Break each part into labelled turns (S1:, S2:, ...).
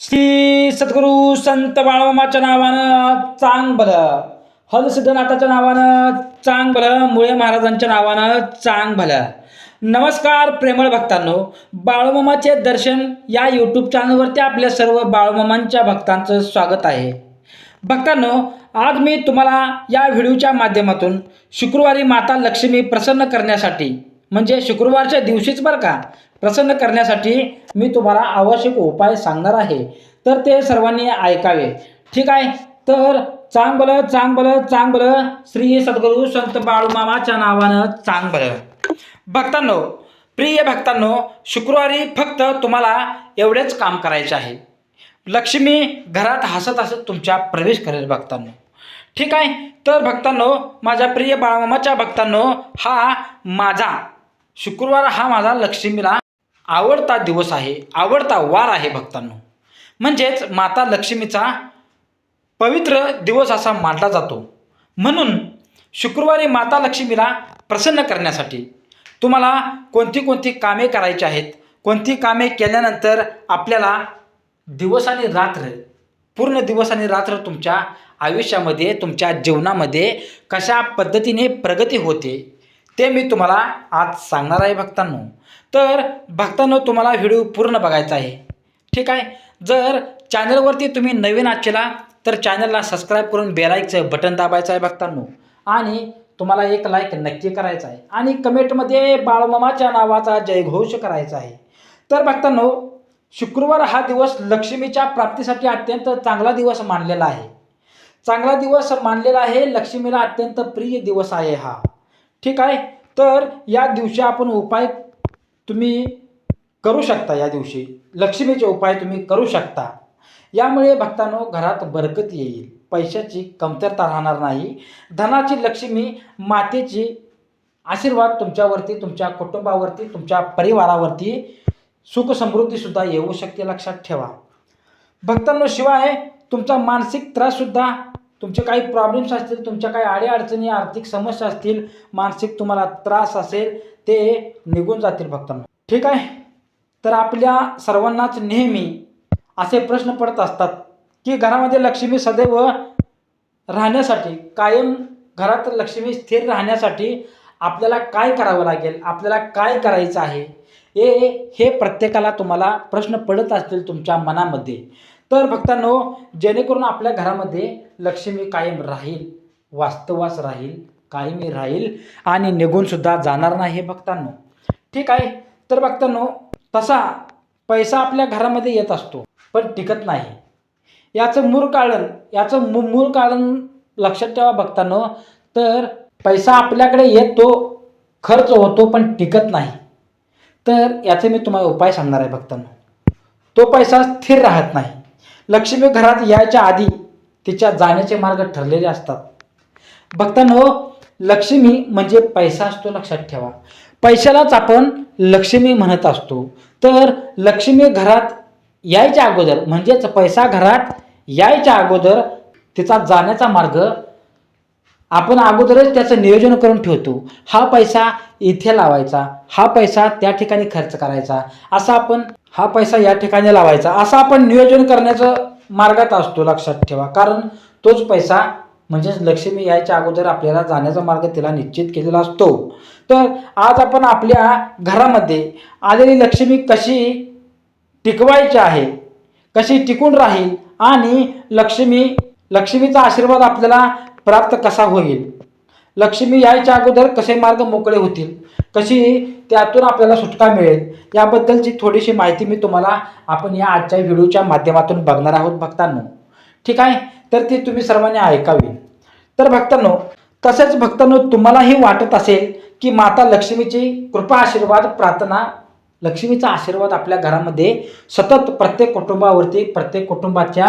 S1: श्री सद्गुरू संत बाळमामाच्या नावानं चांग भलं हलसिद्धनाथाच्या नावानं चांग भलं मुळे महाराजांच्या नावानं चांग भलं नमस्कार प्रेमळ भक्तांनो बाळूमामाचे दर्शन या यूट्यूब चॅनलवरती आपल्या सर्व बाळूमामांच्या भक्तांचं स्वागत आहे. भक्तांनो आज मी तुम्हाला या व्हिडिओच्या माध्यमातून शुक्रवारी माता लक्ष्मी प्रसन्न करण्यासाठी म्हणजे शुक्रवारच्या दिवशीच बरं का प्रसन्न करण्यासाठी मी तुम्हाला आवश्यक उपाय सांगणार आहे. तर ते सर्वांनी ऐकावे. ठीक आहे? तर चांगलं चांगलं चांगलं. श्री सद्गुरू संत बाळूमामाच्या नावानं चांगबल भक्तांनो प्रिय भक्तांनो शुक्रवारी फक्त तुम्हाला एवढेच काम करायचे आहे. लक्ष्मी घरात हसत हसत तुमच्या प्रवेश करेल भक्तांनो. ठीक आहे? तर भक्तांनो माझ्या प्रिय बाळमामाच्या भक्तांनो हा माझा शुक्रवार हा माझा लक्ष्मीला आवडता दिवस आहे आवडता वार आहे भक्तांनो. म्हणजेच माता लक्ष्मीचा पवित्र दिवस असा मानला जातो. म्हणून शुक्रवारी माता लक्ष्मीला प्रसन्न करण्यासाठी तुम्हाला कोणती कोणती कामे करायची आहेत कोणती कामे केल्यानंतर आपल्याला दिवस आणि रात्र पूर्ण दिवस आणि रात्र तुमच्या आयुष्यामध्ये तुमच्या जीवनामध्ये कशा पद्धतीने प्रगती होते ते मी तुम्हाला आज सांगणार आहे भक्तांनो. तर भक्तांनो तुम्हाला व्हिडिओ पूर्ण बघायचा आहे. ठीक आहे? जर चॅनलवरती तुम्ही नवीन आचेला तर चॅनलला सबस्क्राईब करून बेलाईकचं बटन दाबायचं आहे भक्तांनो. आणि तुम्हाला एक लाईक नक्की करायचा आहे. आणि कमेंटमध्ये बाळमामाच्या नावाचा जयघोष करायचा आहे. तर भक्तांनो शुक्रवार हा दिवस लक्ष्मीच्या प्राप्तीसाठी अत्यंत चांगला दिवस मानलेला आहे. चांगला दिवस मानलेला आहे लक्ष्मीला अत्यंत प्रिय दिवस आहे हा. ठीक आहे? तर या दिवशी आपण उपाय तुम्ही करू शकता या दिवशी. लक्ष्मीचे उपाय तुम्ही करू शकता. यामुळे भक्तांनो घरात बरकत येईल. पैशाची कमतरता राहणार नाही. धनाची लक्ष्मी मातेची आशीर्वाद तुमच्यावरती तुमच्या कुटुंबावरती तुमच्या परिवारावरती सुख समृद्धीसुद्धा येऊ शकते लक्षात ठेवा. भक्तांनो शिवाय तुमचा मानसिक त्राससुद्धा तुमचे काही प्रॉब्लेम्स असतील तुमच्या काही अडीअडचणी आर्थिक समस्या असतील मानसिक तुम्हाला त्रास असेल ते निघून जातील फक्त. ठीक आहे? तर आपल्या सर्वांनाच नेहमी असे प्रश्न पडत असतात की घरामध्ये लक्ष्मी सदैव राहण्यासाठी कायम घरात लक्ष्मी स्थिर राहण्यासाठी आपल्याला काय करावं लागेल आपल्याला काय करायचं आहे हे हे प्रत्येकाला तुम्हाला प्रश्न पडत असतील तुमच्या मनामध्ये. तर भक्तांनो जेणेकरून आपल्या घरामध्ये लक्ष्मी कायम राहील वास्तवास राहील कायमी राहील आणि निघूनसुद्धा जाणार नाही हे भक्तांनो. ठीक आहे? तर भक्तांनो तसा पैसा आपल्या घरामध्ये येत असतो पण टिकत नाही. याचं मूळ कारण याचं मू मूळ कारण लक्षात ठेवा भक्तांनो तर पैसा आपल्याकडे येतो खर्च होतो पण टिकत नाही. तर याचे मी तुम्हाला उपाय सांगणार आहे भक्तांनो. तो पैसा स्थिर राहत नाही. लक्ष्मी घरात यायच्या आधी तिच्या जाण्याचे मार्ग ठरलेले असतात. भक्तांनो लक्ष्मी म्हणजे पैसा असतो लक्षात ठेवा. पैशालाच आपण लक्ष्मी म्हणत असतो. तर लक्ष्मी घरात यायच्या अगोदर म्हणजेच पैसा घरात यायच्या अगोदर तिचा जाण्याचा मार्ग आपण अगोदरच त्याचं नियोजन करून ठेवतो. हा पैसा इथे लावायचा हा पैसा त्या ठिकाणी खर्च करायचा असा आपण हा पैसा या ठिकाणी लावायचा. असं आपण नियोजन करण्याचं मार्गात असतो लक्षात ठेवा. कारण तोच पैसा म्हणजेच लक्ष्मी यायच्या अगोदर आपल्याला जाण्याचा मार्ग तिला निश्चित केलेला असतो. तर आज आपण आपल्या घरामध्ये आलेली लक्ष्मी कशी टिकवायची आहे कशी टिकून राहील आणि लक्ष्मी लक्ष्मीचा आशीर्वाद आपल्याला प्राप्त कसा होईल लक्ष्मी यायच्या अगोदर कसे मार्ग मोकळे होतील? कशी त्यातून आपल्याला सुटका मिळेल? याबद्दलची थोडीशी माहिती मी तुम्हाला आपण या आजच्या व्हिडिओच्या माध्यमातून बघणार आहोत भक्तांनो. ठीक आहे? तर ती तुम्ही सर्वांनी ऐकावी. तर भक्तांनो तसेच भक्तांनो तुम्हालाही वाटत असेल की माता लक्ष्मीची कृपा आशीर्वाद प्रार्थना लक्ष्मीचा आशीर्वाद आपल्या घरामध्ये सतत प्रत्येक कुटुंबावरती प्रत्येक कुटुंबाच्या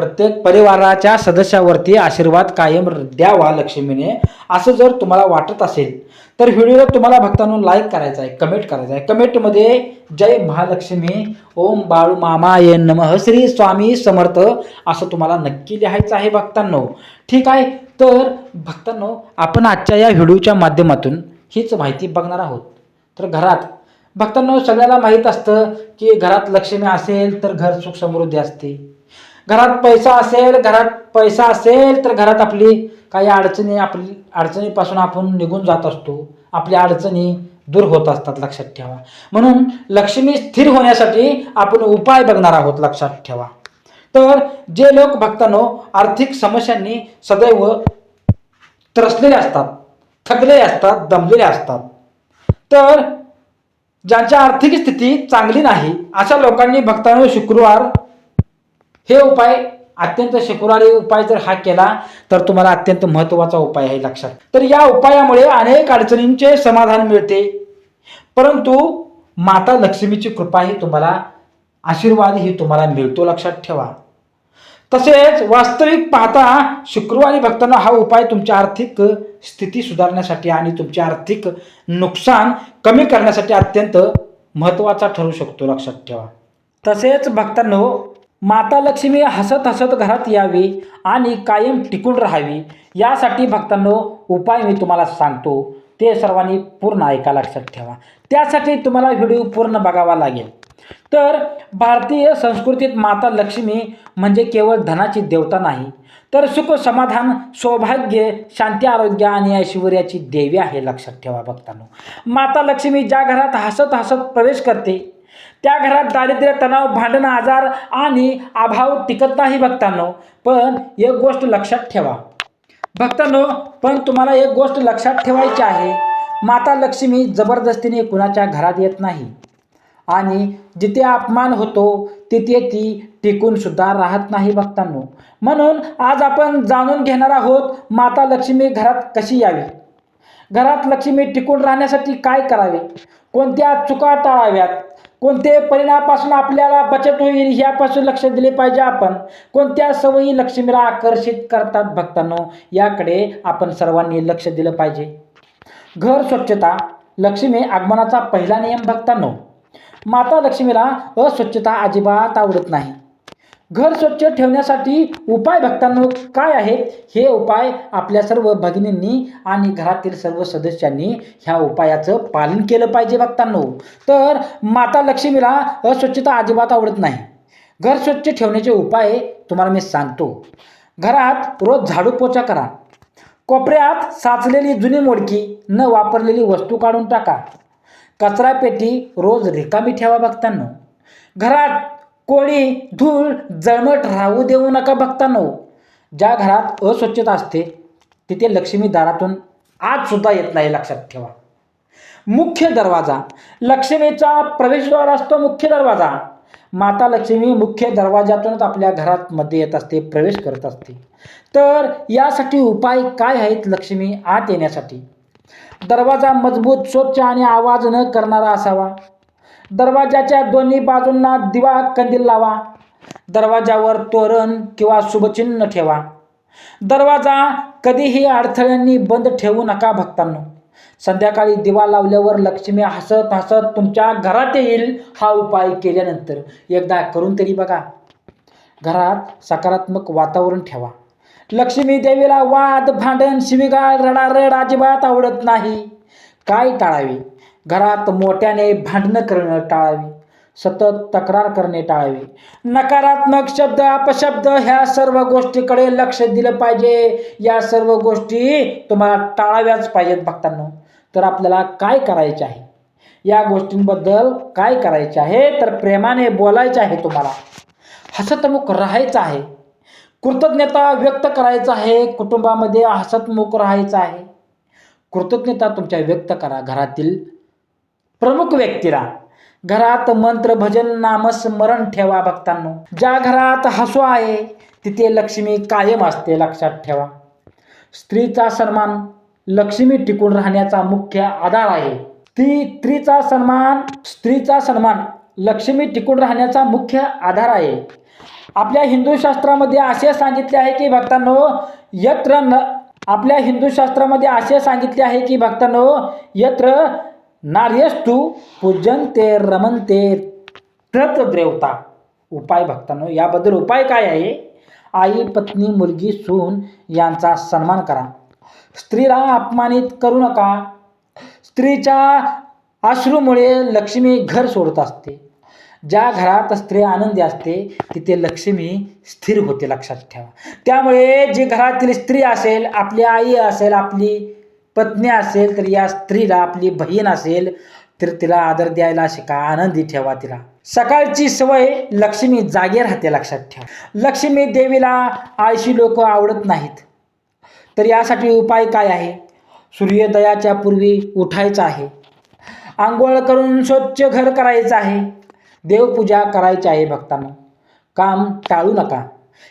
S1: प्रत्येक परिवाराच्या सदस्यावरती आशीर्वाद कायम द्यावा लक्ष्मीने. असं जर तुम्हाला वाटत असेल तर व्हिडिओला तुम्हाला भक्तांनो लाईक करायचा आहे कमेंट करायचा आहे. कमेंटमध्ये जय महालक्ष्मी ओम बाळू मामा ये नमः. श्री स्वामी समर्थ असं तुम्हाला नक्की लिहायचं आहे भक्तांनो. ठीक आहे? तर भक्तांनो आपण आजच्या या व्हिडिओच्या माध्यमातून हीच माहिती बघणार आहोत. तर घरात भक्तांनो सगळ्याला माहीत असतं की घरात लक्ष्मी असेल तर घर सुख समृद्धी असते. घरात पैसा असेल घरात पैसा असेल तर घरात आपली काही अडचणी आपली अडचणीपासून आपण निघून जात असतो. आपल्या अडचणी दूर होत असतात लक्षात ठेवा. म्हणून लक्ष्मी स्थिर होण्यासाठी आपण उपाय बघणार आहोत लक्षात ठेवा. तर जे लोक भक्तांनो आर्थिक समस्यांनी सदैव त्रसलेले असतात थकलेले असतात दमलेले असतात. तर ज्यांची आर्थिक स्थिती चांगली नाही अशा लोकांनी भक्तांनो शुक्रवार हे उपाय अत्यंत शुक्रवारी उपाय जर हा केला तर तुम्हाला अत्यंत महत्त्वाचा उपाय आहे लक्षात. तर या उपायामुळे अनेक अडचणींचे समाधान मिळते. परंतु माता लक्ष्मीची कृपा ही तुम्हाला आशीर्वाद ही तुम्हाला मिळतो लक्षात ठेवा. तसेच वास्तविक पाहता शुक्रवारी भक्तांना हा उपाय तुमची आर्थिक स्थिती सुधारण्यासाठी आणि तुमचे आर्थिक नुकसान कमी करण्यासाठी अत्यंत महत्त्वाचा ठरू शकतो लक्षात ठेवा. तसेच भक्तांनो माता लक्ष्मी हसत हसत घरात यावी आणि कायम टिकून राहावी यासाठी भक्तांनो उपाय मी तुम्हाला सांगतो. ते सर्वांनी पूर्ण ऐका लक्षात ठेवा. त्यासाठी तुम्हाला व्हिडिओ पूर्ण बघावा लागेल. तर भारतीय संस्कृतीत माता लक्ष्मी म्हणजे केवळ धनाची देवता नाही तर सुख समाधान सौभाग्य शांती आरोग्य आणि ऐश्वर्याची देवी आहे लक्षात ठेवा भक्तांनो. माता लक्ष्मी ज्या घरात हसत हसत प्रवेश करते त्या घरात दारिद्र्य तणाव भांडण आजार आणि अभाव टिकत नाही भक्तांनो. पण एक गोष्ट लक्षात ठेवा. भक्तांनो पण तुम्हाला एक गोष्ट लक्षात ठेवायची आहे. माता लक्ष्मी जबरदस्तीने कुणाच्या घरात येत नाही. आणि जिथे अपमान होतो तिथे ती टिकून सुद्धा राहत नाही भक्तांनो. म्हणून आज आपण जाणून घेणार आहोत माता लक्ष्मी घरात कशी यावी? घरात लक्ष्मी टिकून राहण्यासाठी काय करावे? कोणत्या चुका टाळाव्यात? कोणते परिणामापासून आपल्याला बचत होईल ह्यापासून लक्ष दिले पाहिजे आपण? कोणत्या सवयी लक्ष्मीला आकर्षित करतात भक्तांनो? याकडे आपण सर्वांनी लक्ष दिलं पाहिजे. घर स्वच्छता लक्ष्मी आगमनाचा पहिला नियम भक्तांनो. माता लक्ष्मीला अस्वच्छता अजिबात आवडत नाही. घर स्वच्छ ठेवण्यासाठी उपाय भक्तांनो काय आहेत हे उपाय आपल्या सर्व भगिनींनी आणि घरातील सर्व सदस्यांनी ह्या उपायाचं पालन केलं पाहिजे भक्तांनो तर माता लक्ष्मीला अस्वच्छता अजिबात आवडत नाही. घर स्वच्छ ठेवण्याचे उपाय तुम्हाला मी सांगतो. घरात रोज झाडू पोचा करा. कोपऱ्यात साचलेली जुनी मोडकी न वापरलेली वस्तू काढून टाका. कचरापेटी रोज रिकामी ठेवा भक्तांनो घरात कोळी धूळ जळमट राहू देऊ नका भक्तांनो. ज्या घरात अस्वच्छता असते तिथे लक्ष्मी दारातून आजसुद्धा येत नाही लक्षात ठेवा. मुख्य दरवाजा. लक्ष्मीचा प्रवेशद्वार असतो मुख्य दरवाजा. माता लक्ष्मी मुख्य दरवाजातूनच आपल्या घरात मध्ये येत असते प्रवेश करत असते. तर यासाठी उपाय काय आहेत लक्ष्मी आत येण्यासाठी? दरवाजा मजबूत स्वच्छ आणि आवाज न करणारा असावा. दरवाजाच्या दोन्ही बाजूंना दिवा कंदील लावा. दरवाजावर तोरण किंवा शुभचिन्ह ठेवा. दरवाजा कधीही अडथळ्यांनी बंद ठेवू नका भक्तांनो. संध्याकाळी दिवा लावल्यावर लक्ष्मी हसत हसत तुमच्या घरात येईल हा उपाय केल्यानंतर एकदा करून तरी बघा. घरात सकारात्मक वातावरण ठेवा. लक्ष्मी देवीला वाद भांडण शिवीगाळ रडारड अजिबात आवडत नाही. काय टाळावे? घरात मोठ्याने भांडणं करणं टाळावे. सतत तक्रार करणे टाळावे. नकारात्मक शब्द अपशब्द ह्या सर्व गोष्टीकडे लक्ष दिलं पाहिजे. या सर्व गोष्टी तुम्हाला टाळाव्याच पाहिजेत भक्तांनो. तर आपल्याला काय करायचे आहे? या गोष्टींबद्दल काय करायचे आहे? तर प्रेमाने बोलायचे आहे तुम्हाला. हसतमुख राहायचं आहे. कृतज्ञता व्यक्त करायचं आहे. कुटुंबामध्ये हसतमुख राहायचं आहे. कृतज्ञता तुमच्या व्यक्त करा. घरातील प्रमुख व्यक्तीला. घरात मंत्र भजन नामस्मरण ठेवा भक्तांनो. ज्या घरात हसू आहे तिथे लक्ष्मी कायम असते लक्षात ठेवा. स्त्रीचा सन्मान लक्ष्मी टिकून राहण्याचा मुख्य आधार आहे. ती स्त्रीचा सन्मान स्त्रीचा सन्मान लक्ष्मी टिकून राहण्याचा मुख्य आधार आहे. आपल्या हिंदू शास्त्रामध्ये असे सांगितले आहे की भक्तांनो यत्र न आपल्या हिंदू शास्त्रामध्ये असे सांगितले आहे की भक्तांनो यत्र नार्यस्तु पूजनते रमनते तत देवता उपाय भक्तांनो याबद्दल उपाय काय आहे? आई पत्नी मुलगी सून यांचा सन्मान करा. स्त्रीला अपमानित करू नका. स्त्रीच्या अश्रूमुळे लक्ष्मी घर सोडत असते. ज्या घरात स्त्री आनंदी असते तिथे लक्ष्मी स्थिर होते लक्षात ठेवा. त्यामुळे जी घरातील स्त्री असेल आपली आई असेल आपली पत्नी असेल तर या स्त्रीला आपली बहीण असेल तर तिला आदर द्यायला शिका आनंदी ठेवा तिला. सकाळची सवय लक्ष्मी जागे राहते लक्षात ठेवा. लक्ष्मी देवीला आळशी लोक आवडत नाहीत. तर यासाठी उपाय काय आहे? सूर्योदयाच्या पूर्वी उठायचं आहे. आंघोळ करून स्वच्छ घर करायचं आहे. देवपूजा करायची आहे भक्तांना. काम टाळू नका.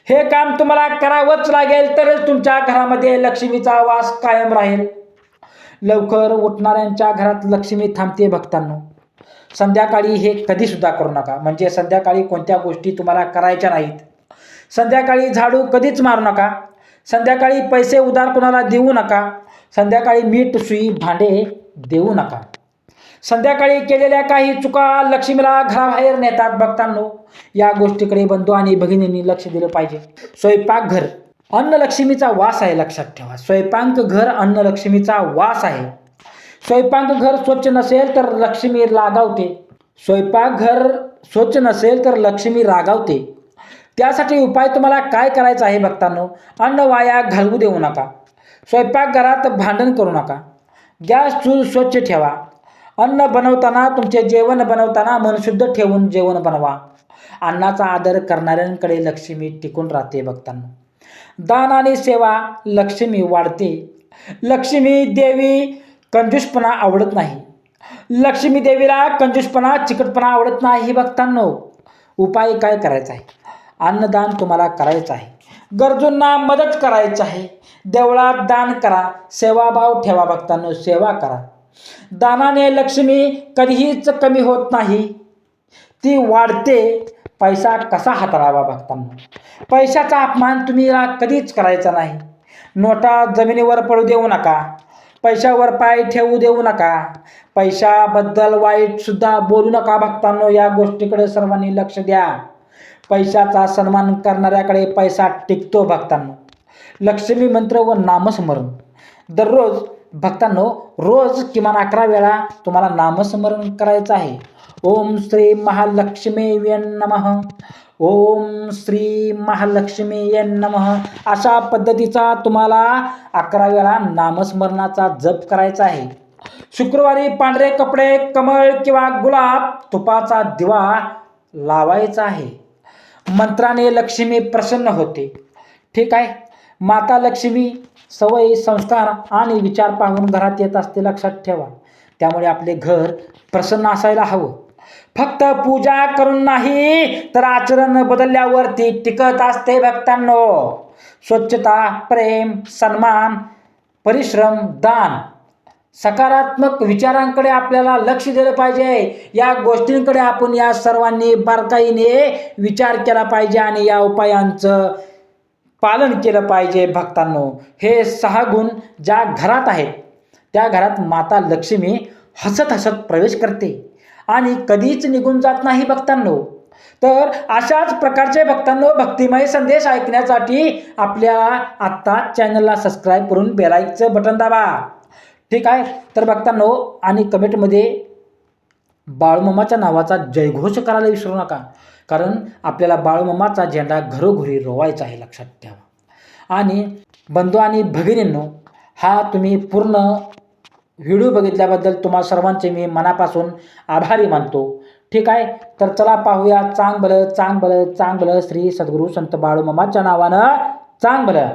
S1: हे काम तुम्हाला करावंच लागेल तरच तुमच्या घरामध्ये लक्ष्मीचा वास कायम राहील. लवकर उठणाऱ्यांच्या घरात लक्ष्मी थांबते भक्तांनो. संध्याकाळी हे कधीसुद्धा करू नका. म्हणजे संध्याकाळी कोणत्या गोष्टी तुम्हाला करायच्या नाहीत. संध्याकाळी झाडू कधीच मारू नका. संध्याकाळी पैसे उधार कोणाला देऊ नका. संध्याकाळी मीठ सुई भांडे देऊ नका. संध्याकाळी केलेल्या काही चुका लक्ष्मीला घराबाहेर नेतात भक्तांनो. या गोष्टीकडे बंधू आणि भगिनींनी लक्ष दिलं पाहिजे. स्वयंपाकघर अन्नलक्ष्मीचा वास आहे लक्षात ठेवा. स्वयंपाकघर अन्नलक्ष्मीचा वास आहे. स्वयंपाकघर स्वच्छ नसेल तर लक्ष्मी रागावते. स्वयंपाकघर स्वच्छ नसेल तर लक्ष्मी रागावते. त्यासाठी उपाय तुम्हाला काय करायचा आहे भक्तांनो? अन्न वाया घालवू देऊ नका. स्वयंपाकघरात भांडण करू नका. गॅस चूल स्वच्छ ठेवा. अन्न बनवताना तुमचे जेवण बनवताना मनशुद्ध ठेवून जेवण बनवा. अन्नाचा आदर करणाऱ्यांकडे लक्ष्मी टिकून राहते भक्तांना. दान आणि सेवा लक्ष्मी वाढते. लक्ष्मी देवी कंजूसपणा आवडत नाही. लक्ष्मी देवीला कंजूसपणा चिकटपणा आवडत नाही भक्तांनो. उपाय काय करायचा आहे? अन्नदान तुम्हाला करायचं आहे. गरजूंना मदत करायची आहे. देवळात दान करा सेवाभाव ठेवा भक्तांनो सेवा करा. दानाने लक्ष्मी कधीच कमी होत नाही. ती वाढते पैसा कसा हाताळावा भक्तांना? पैशाचा अपमान तुम्ही कधीच करायचा नाही. नोटा जमिनीवर पडू देऊ नका. पैशावर पाय ठेवू देऊ नका. पैशाबद्दल वाईटसुद्धा बोलू नका भक्तांनो या गोष्टीकडे सर्वांनी लक्ष द्या. पैशाचा सन्मान करणाऱ्याकडे पैसा टिकतो भक्तांनो. लक्ष्मी मंत्र व नामस्मरण. दररोज भक्तांनो रोज किमान अकरा वेळा तुम्हाला नामस्मरण करायचं आहे. ओम श्री महालक्ष्मी नम। ओम श्री महालक्ष्मी नमः। अशा पद्धतीचा तुम्हाला अकरा वेळा नामस्मरणाचा जप करायचा आहे. शुक्रवारी पांढरे कपडे कमळ किंवा गुलाब तुपाचा दिवा लावायचा आहे. मंत्राने लक्ष्मी प्रसन्न होते. ठीक आहे. माता लक्ष्मी सवयी संस्कार आणि विचार पाहून घरात येत असते लक्षात ठेवा. त्यामुळे आपले घर प्रसन्न असायला हवं. फक्त पूजा करून नाही तर आचरण बदलल्यावरती टिकत असते भक्तांनो. स्वच्छता प्रेम सन्मान परिश्रम दान सकारात्मक विचारांकडे आपल्याला लक्ष दिलं पाहिजे. या गोष्टींकडे आपण या सर्वांनी बारकाईने विचार केला पाहिजे आणि या उपायांचं पालन केलं पाहिजे भक्तांनो. हे सहा गुण ज्या घरात आहेत त्या घरात माता लक्ष्मी हसत हसत प्रवेश करते. आणि कधीच निघून जात नाही भक्तांनो. तर अशाच प्रकारचे भक्तांनो भक्तिमय संदेश ऐकण्यासाठी आपल्या आत्ता चॅनलला सबस्क्राईब करून बेलाईकचं बटन दाबा. ठीक आहे? तर भक्तांनो आणि कमेंटमध्ये बाळूमामाच्या नावाचा जयघोष करायला विसरू नका. कारण आपल्याला बाळूमामाचा झेंडा घरोघरी रोवायचा आहे लक्षात ठेवा. आणि बंधू आणि भगिनींनो हा तुम्ही पूर्ण व्हिडिओ बघितल्याबद्दल तुम्हा सर्वांचे मी मनापासून आभारी मानतो. ठीक आहे? तर चला पाहूया चांग भलं चांग भलं चांग श्री सद्गुरू संत बाळूमामाच्या नावानं चांगलं